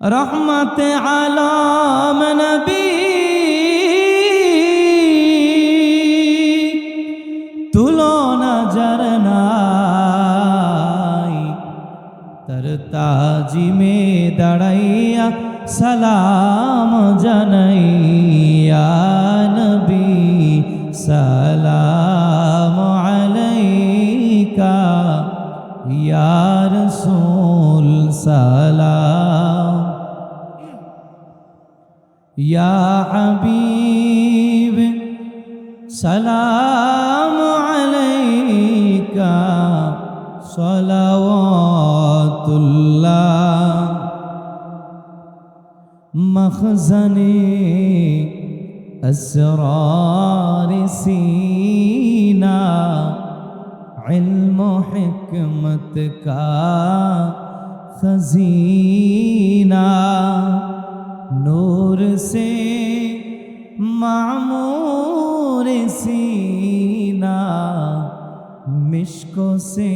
রহমত আলম নবী। তুলনা জরনাই তর তাজিমে দাঁড়াইয়া সালাম জানাইয়া নবী, সালাম আলাইকা। ইয়া রাসূল সালাম يا حبيبي سلام عليك. صلوات الله. مخزني أسرار سينا. علم حكمتك خزينا نور से मामूर सीना मिश्कों से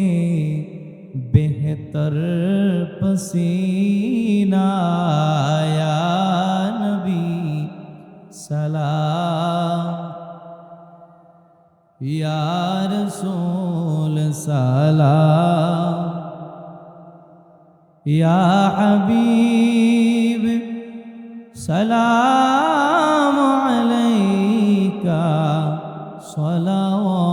बेहतर पसीना या नबी सलाम। यार सोल सलाम। या अभी সালাম আলাইকা সলাওয়াতুল্লাহ।